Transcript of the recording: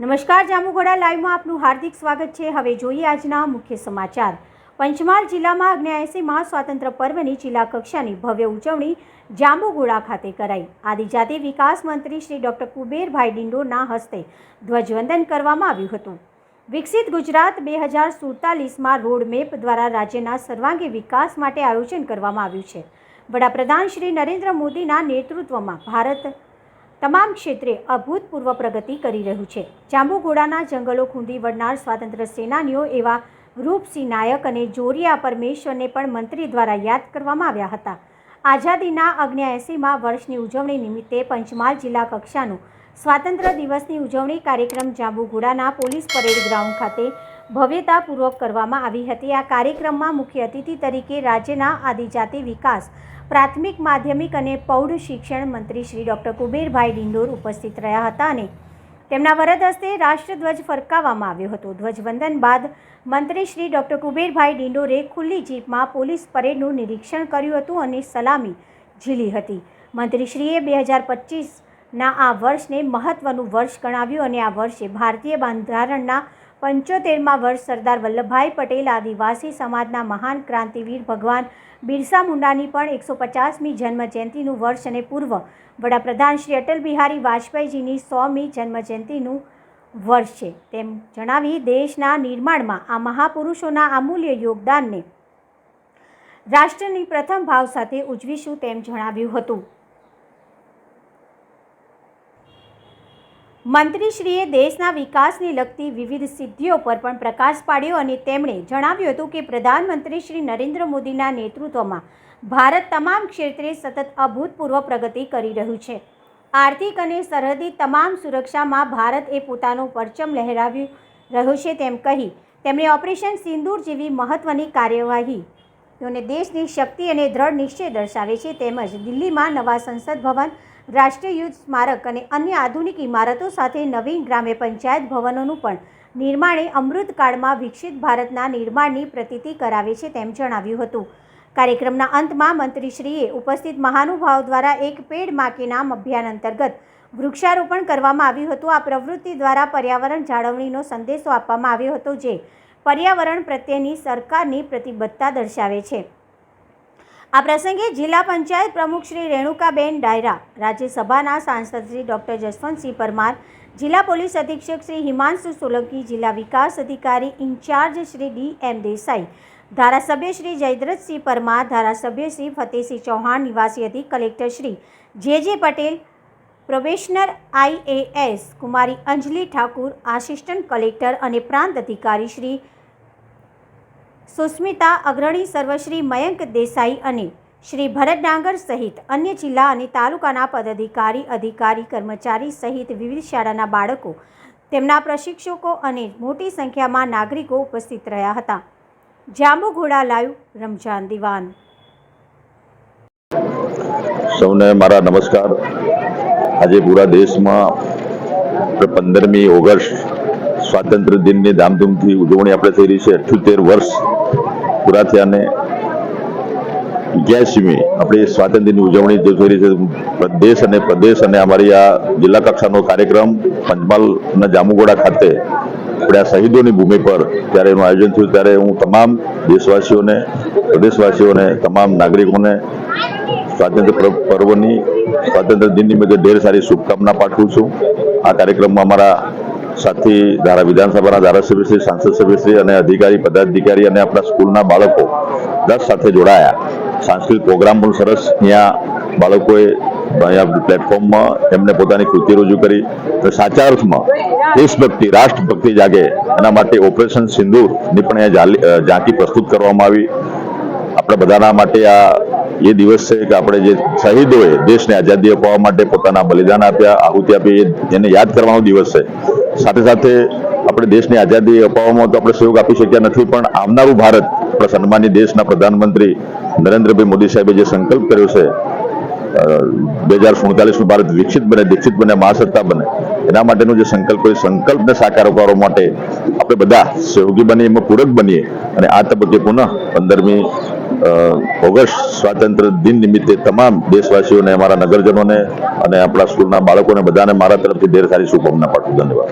નમસ્કાર જામુગોડા લાઈવમાં આપનું હાર્દિક સ્વાગત છે. હવે જોઈએ આજના મુખ્ય સમાચાર. પંચમહાલ જિલ્લામાં અગ્નિયાએસીમાં સ્વાતંત્ર્ય પર્વની જિલ્લા કક્ષાની ભવ્ય ઉજવણી જાંબુગોડા ખાતે કરાઈ. આદિજાતિ વિકાસ મંત્રી શ્રી ડોક્ટર કુબેરભાઈ ડિંડોરના હસ્તે ધ્વજવંદન કરવામાં આવ્યું હતું. વિકસિત ગુજરાત બે હજાર સુડતાલીસમાં રોડમેપ દ્વારા રાજ્યના સર્વાંગી વિકાસ માટે આયોજન કરવામાં આવ્યું છે. વડાપ્રધાન શ્રી નરેન્દ્ર મોદીના નેતૃત્વમાં ભારત તમામ ક્ષેત્રે અભૂતપૂર્વ પ્રગતિ કરી રહ્યું છે. જાંબુઘોડાના જંગલો ખૂંદી વળનાર સ્વાતંત્ર્ય સેનાનીઓ એવા રૂપસિંહ નાયક અને જોરિયા પરમેશ્વરને પણ મંત્રી દ્વારા યાદ કરવામાં આવ્યા હતા. આઝાદીના અગ્નેએસીમાં વર્ષની ઉજવણી નિમિત્તે પંચમહાલ જિલ્લા કક્ષાનું સ્વાતંત્ર્ય દિવસની ઉજવણી કાર્યક્રમ જાંબુઘોડાના પોલીસ પરેડ ગ્રાઉન્ડ ખાતે ભવ્યતાપૂર્વક કરવામાં આવી હતી. આ કાર્યક્રમમાં મુખ્ય અતિથિ તરીકે રાજ્યના આદિજાતિ વિકાસ, પ્રાથમિક માધ્યમિક અને પૌઢ શિક્ષણ મંત્રી શ્રી ડૉક્ટર કુબેરભાઈ ડિંડોર ઉપસ્થિત રહ્યા હતા અને તેમના વરદ હસ્તે રાષ્ટ્રધ્વજ ફરકાવવામાં આવ્યો હતો. ધ્વજવંદન બાદ મંત્રી શ્રી ડૉક્ટર કુબેરભાઈ ડિંડોરે ખુલ્લી જીપમાં પોલીસ પરેડનું નિરીક્ષણ કર્યું હતું અને સલામી ઝીલી હતી. મંત્રીશ્રીએ બે હજાર પચીસના આ વર્ષને મહત્ત્વનું વર્ષ ગણાવ્યું અને આ વર્ષે ભારતીય બંધારણના પંચોતેરમાં વર્ષ સરદાર વલ્લભભાઈ પટેલ આદિવાસી સમાજના મહાન ક્રાંતિવીર ભગવાન બિરસા મુંડાની પણ એકસો પચાસમી જન્મજયંતિનું વર્ષ અને પૂર્વ. વડાપ્રધાન શ્રી અટલ બિહારી વાજપેયીજીની સોમી જન્મજયંતિનું વર્ષ છે. તેમ જણાવી દેશના નિર્માણમાં આ મહાપુરુષોના અમૂલ્ય યોગદાનને રાષ્ટ્રની પ્રથમ ભાવ સાથે ઉજવીશું તેમ જણાવ્યું હતું. મંત્રીશ્રીએ દેશના વિકાસને લગતી વિવિધ સિદ્ધિઓ પર પણ પ્રકાશ પાડ્યો અને તેમણે જણાવ્યું હતું કે પ્રધાનમંત્રી શ્રી નરેન્દ્ર મોદીના નેતૃત્વમાં ભારત તમામ ક્ષેત્રે સતત અભૂતપૂર્વ પ્રગતિ કરી રહ્યું છે. આર્થિક અને સરહદી તમામ સુરક્ષામાં ભારત એ પોતાનો પરચમ લહેરાવી રહ્યો છે તેમ કહી તેમણે ઓપરેશન સિંદૂર જેવી મહત્ત્વની કાર્યવાહી દેશની શક્તિ અને દ્રઢ નિશ્ચય દર્શાવે છે તેમજ દિલ્હીમાં નવા સંસદ ભવન રાષ્ટ્રીય યુદ્ધ સ્મારક અને અન્ય આધુનિક ઇમારતો સાથે નવીન ગ્રામ્ય પંચાયત ભવનોનું પણ નિર્માણે અમૃતકાળમાં વિકસિત ભારતના નિર્માણની પ્રતીતિ કરાવે છે તેમ જણાવ્યું હતું. કાર્યક્રમના અંતમાં મંત્રીશ્રીએ ઉપસ્થિત મહાનુભાવ દ્વારા એક પેડમાં કે નામ અભિયાન અંતર્ગત વૃક્ષારોપણ કરવામાં આવ્યું હતું. આ પ્રવૃત્તિ દ્વારા પર્યાવરણ જાળવણીનો સંદેશો આપવામાં આવ્યો હતો, જે પર્યાવરણ પ્રત્યેની સરકારની પ્રતિબદ્ધતા દર્શાવે છે. આ પ્રસંગે જિલ્લા પંચાયત પ્રમુખ શ્રી રેણુકાબેન ડાયરા, રાજ્યસભાના સાંસદ શ્રી ડૉક્ટર જસવંતસિંહ પરમાર, જિલ્લા પોલીસ અધિક્ષક શ્રી હિમાંશુ સોલંકી, જિલ્લા વિકાસ અધિકારી in charge Shri D M Desai, ધારાસભ્ય શ્રી જયદ્રથસિંહ પરમાર, ધારાસભ્ય શ્રી ફતેહસિંહ ચૌહાણ, નિવાસી અધિક collector Shri J J Patel, probationer IAS કુમારી અંજલિ ઠાકુર, આસિસ્ટન્ટ કલેક્ટર અને પ્રાંત અધિકારી શ્રી સુસ્મિતા, અગ્રણી સર્વશ્રી મયંક દેસાઈ અને શ્રી ભરત ડાંગર સહિત અન્ય જિલ્લા અને તાલુકાના પદાધિકારી, અધિકારી, કર્મચારી સહિત વિવિધ શાળાના બાળકો, તેમના પ્રશિક્ષકો અને મોટી સંખ્યામાં નાગરિકો ઉપસ્થિત રહ્યા હતા. જાંબુઘોડા લાઈવ રમજાન દિવાન. સૌને મારા નમસ્કાર. આજે પૂરા દેશમાં પંદરમી ઓગસ્ટ સ્વાતંત્ર્ય દિનની ધામધૂમથી ઉજવણી આપણે થઈ રહી છે. અઠ્યોતેર વર્ષ પૂરા થયાને અગિયાસીમી આપણી સ્વાતંત્ર્ય દિનની ઉજવણી જે થઈ રહી છે. દેશ અને પ્રદેશ અને અમારી આ જિલ્લા કક્ષાનો કાર્યક્રમ પંચમહાલના જામુગોડા ખાતે આપણે આ શહીદોની ભૂમિ પર ત્યારે એનું આયોજન થયું. ત્યારે હું તમામ દેશવાસીઓને, પ્રદેશવાસીઓને, તમામ નાગરિકોને સ્વાતંત્ર્ય પર્વની સ્વાતંત્ર્ય દિન નિમિત્તે ઢેર સારી શુભકામના પાઠવું છું. આ કાર્યક્રમમાં અમારા સાથી ધારા વિધાનસભાના ધારાસભ્યશ્રી સાંસદ અને અધિકારી, પદાધિકારી અને આપણા સ્કૂલના બાળકો દસ સાથે જોડાયા. સાંસ્કૃતિક પ્રોગ્રામ પણ સરસ. ત્યાં બાળકોએ અહીંયા પ્લેટફોર્મમાં એમને પોતાની કૃતિ રજૂ કરી. તો સાચા અર્થમાં દેશભક્તિ, રાષ્ટ્રભક્તિ જાગે. એના માટે ઓપરેશન સિંદૂરની પણ અહીંયા ઝાંકી પ્રસ્તુત કરવામાં આવી. આપણે બધાના માટે આ એ દિવસ છે કે આપણે જે શહીદોએ દેશને આઝાદી અપાવવા માટે પોતાના બલિદાન આપ્યા, આહુતિ આપી. એને યાદ કરવાનો દિવસ છે. સાથે સાથે આપણે દેશની આઝાદી અપાવવામાં તો આપણે સહયોગ આપી શક્યા નથી, પણ આવનારું ભારત આપણા દેશના પ્રધાનમંત્રી નરેન્દ્રભાઈ મોદી સાહેબે જે સંકલ્પ કર્યો છે બે હજાર સુડતાલીસનું ભારત વિકસિત બને, દીક્ષિત બને, મહાસત્તા બને, એના માટેનો જે સંકલ્પ એ સંકલ્પને સાકાર કરવા માટે આપણે બધા સહયોગી બનીએ, એમાં પૂરક બનીએ અને આ તબક્કે પુનઃ પંદરમી ઓગસ્ટ સ્વાતંત્ર્ય દિન નિમિત્તે તમામ દેશવાસીઓને, અમારા નગરજનોને અને આપણા સ્કૂલના બાળકોને બધાને મારા તરફથી ઢેર સારી શુભકામના પાઠવું. ધન્યવાદ.